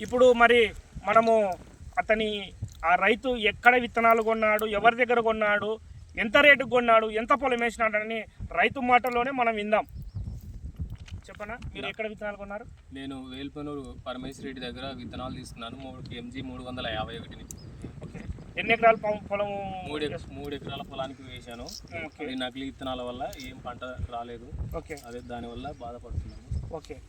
ఇప్పుడు మరి మనము అతని ఆ రైతు ఎక్కడ విత్తనాలు కొన్నాడు ఎవరి దగ్గర కొన్నాడు ఎంత రేటుకు కొన్నాడు ఎంత పొలం వేసినాడని రైతు మాటలోనే మనం విందాం. చెప్పనా? మీరు ఎక్కడ విత్తనాలు కొన్నారు? నేను వేల్పనూరు పరమేశ్వర రెడ్డి దగ్గర విత్తనాలు తీసుకున్నాను మూడు ఎంజీ మూడు వందల యాభై ఒకటిని. ఓకే. ఎన్ని ఎకరాల పొలం- మూడు మూడు ఎకరాల పొలానికి వేశాను. నకిలీ విత్తనాల వల్ల ఏం పంట రాలేదు. ఓకే. అదే దానివల్ల బాధపడుతున్నాను. ఓకే.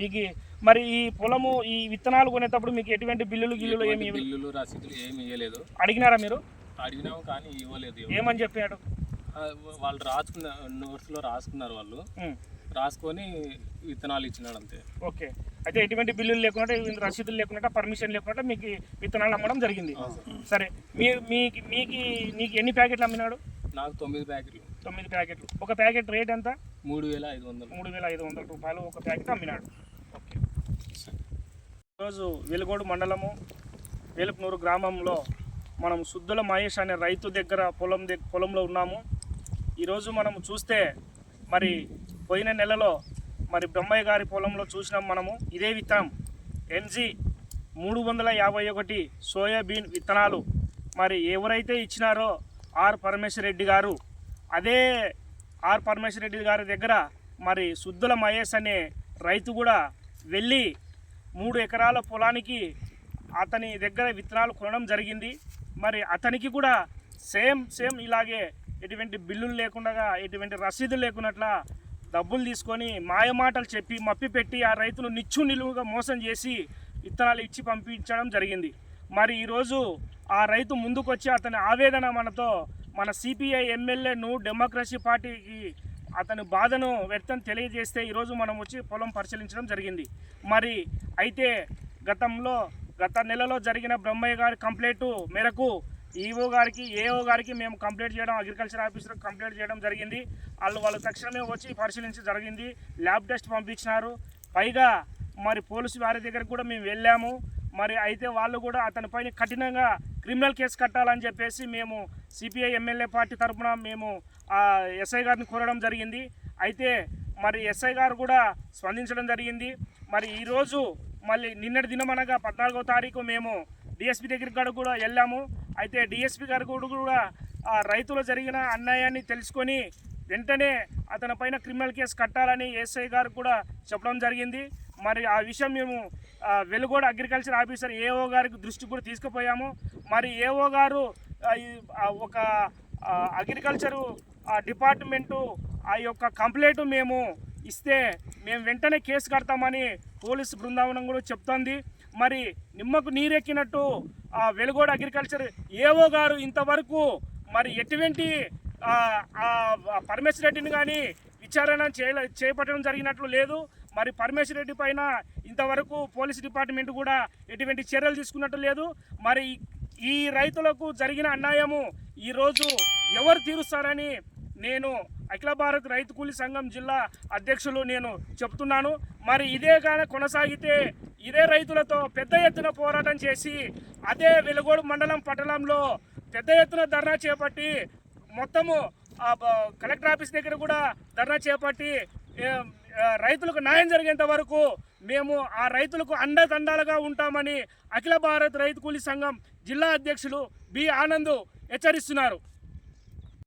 మీకు మరి ఈ పొలము ఈ విత్తనాలు కొనేటప్పుడు మీకు ఎటువంటి బిల్లులు గిల్లులు ఏమి బిల్లులు రసీదులు ఏమి ఇవ్వలేదు అడిగినారా మీరు? అడిగినాము కానీ ఇవ్వలేదు. ఏమని చెప్పాడు? వాళ్ళు రాసుకున్న నోట్స్లో రాసుకున్నారు వాళ్ళు. రాసుకొని విత్తనాలు ఇచ్చినాడు అంతే. ఓకే. అయితే ఎటువంటి బిల్లులు లేకుండా రసీదులు లేకుండా పర్మిషన్ లేకుండా మీకు విత్తనాలు అమ్మడం జరిగింది. సరే. మీ మీకు మీకు నీకు ఎన్ని ప్యాకెట్లు అమ్మినాడు? నాకు తొమ్మిది ప్యాకెట్లు. తొమ్మిది ప్యాకెట్లు. ఒక ప్యాకెట్ రేట్ ఎంత? మూడు వేల ఐదు వందలు. మూడు వేల ఐదు వందల రూపాయలు ఒక ప్యాకెట్ అమ్మినాడు. ఈరోజు వెలుగోడు మండలము వేలుపునూరు గ్రామంలో మనం శుద్ధుల మహేష్ అనే రైతు దగ్గర పొలం దగ్గర పొలంలో ఉన్నాము. ఈరోజు మనం చూస్తే మరి పోయిన నెలలో మరి బ్రహ్మయ్య గారి పొలంలో చూసినాం మనము. ఇదే విత్తనం. ఎన్జీ మూడు వందల యాభై ఒకటి సోయాబీన్ విత్తనాలు. మరి ఎవరైతే ఇచ్చినారో ఆర్ పరమేశ్వర రెడ్డి గారు అదే ఆర్ పరమేశ్వర రెడ్డి గారి దగ్గర మరి శుద్ధుల మహేష్ అనే రైతు కూడా వెళ్ళి మూడు ఎకరాల పొలానికి అతని దగ్గర విత్తనాలు కొనడం జరిగింది. మరి అతనికి కూడా సేమ్ సేమ్ ఇలాగే ఎటువంటి బిల్లులు లేకుండా ఎటువంటి రసీదులు లేకున్నట్ల డబ్బులు తీసుకొని మాయమాటలు చెప్పి మప్పి పెట్టి ఆ రైతును నిచ్చు నిలువుగా మోసం చేసి విత్తనాలు ఇచ్చి పంపించడం జరిగింది. మరి ఈరోజు ఆ రైతు ముందుకొచ్చి అతని ఆవేదన మనతో మన సిపిఐ ఎమ్మెల్యేను డెమోక్రసీ పార్టీకి అతని బాధను వ్యక్తం తెలియజేస్తే ఈరోజు మనం వచ్చి పొలం పరిశీలించడం జరిగింది. మరి అయితే గతంలో గత నెలలో జరిగిన బ్రహ్మయ్య గారి కంప్లైంట్ మేరకు ఈఓ గారికి ఏఓ గారికి మేము కంప్లైంట్ చేయడం అగ్రికల్చర్ ఆఫీసర్ కంప్లైంట్ చేయడం జరిగింది. వాళ్ళు వాళ్ళు తక్షణమే వచ్చి పరిశీలించడం జరిగింది. ల్యాబ్ టెస్ట్ పంపించినారు. పైగా మరి పోలీసు వారి దగ్గర కూడా మేము వెళ్ళాము. మరి అయితే వాళ్ళు కూడా అతనిపైన కఠినంగా క్రిమినల్ కేసు కట్టాలని చెప్పేసి మేము సిపిఐ ఎమ్మెల్యే పార్టీ తరఫున మేము ఎస్ఐ గారిని కోరడం జరిగింది. అయితే మరి ఎస్ఐ గారు కూడా స్పందించడం జరిగింది. మరి ఈరోజు మళ్ళీ నిన్నటి దినం అనగా పద్నాలుగో తారీఖు మేము డిఎస్పి దగ్గరికి కూడా కూడా వెళ్ళాము. అయితే డిఎస్పి గారు కూడా కూడా ఆ రైతులు జరిగిన అన్యాయాన్ని తెలుసుకొని వెంటనే అతని పైన క్రిమినల్ కేసు కట్టాలని ఎస్ఐ గారు కూడా చెప్పడం జరిగింది. మరి ఆ విషయం మేము వెలుగోడ అగ్రికల్చర్ ఆఫీసర్ ఏఓ గారికి దృష్టికి కూడా తీసుకుపోయాము. మరి ఏఓ గారు ఒక అగ్రికల్చరు ఆ, డిపార్ట్మెంటు ఆ యొక్క కంప్లైంట్ మేము ఇస్తే మేము వెంటనే కేసు కడతామని పోలీసు బృందావనం కూడా చెప్తోంది. మరి నిమ్మకు నీరెక్కినట్టు ఆ వెలుగోడ అగ్రికల్చర్ ఏఓ గారు ఇంతవరకు మరి ఎటువంటి ఆ, పరమేశ్వర రెడ్డిని కానీ విచారణ చేయ చేపట్టడం జరిగినట్లు లేదు. మరి పరమేశ్వర రెడ్డి పైన ఇంతవరకు పోలీస్ డిపార్ట్మెంట్ కూడా ఎటువంటి చర్యలు తీసుకున్నట్టు లేదు. మరి ఈ రైతులకు జరిగిన అన్యాయము ఈరోజు ఎవరు తీరుస్తారని నేను అఖిల భారత్ రైతు కూలీ సంఘం జిల్లా అధ్యక్షులు నేను చెప్తున్నాను. మరి ఇదే కానీ కొనసాగితే ఇదే రైతులతో పెద్ద ఎత్తున పోరాటం చేసి అదే వెలుగోడు మండలం పట్టణంలో పెద్ద ఎత్తున ధర్నా చేపట్టి మొత్తము ఆ కలెక్టర్ ఆఫీస్ దగ్గర కూడా ధర్నా చేపట్టి రైతులకు న్యాయం జరిగేంత వరకు మేము ఆ రైతులకు అండదండాలుగా ఉంటామని అఖిల భారత్ రైతు కూలీ సంఘం జిల్లా అధ్యక్షులు బి ఆనంద్ హెచ్చరిస్తున్నారు.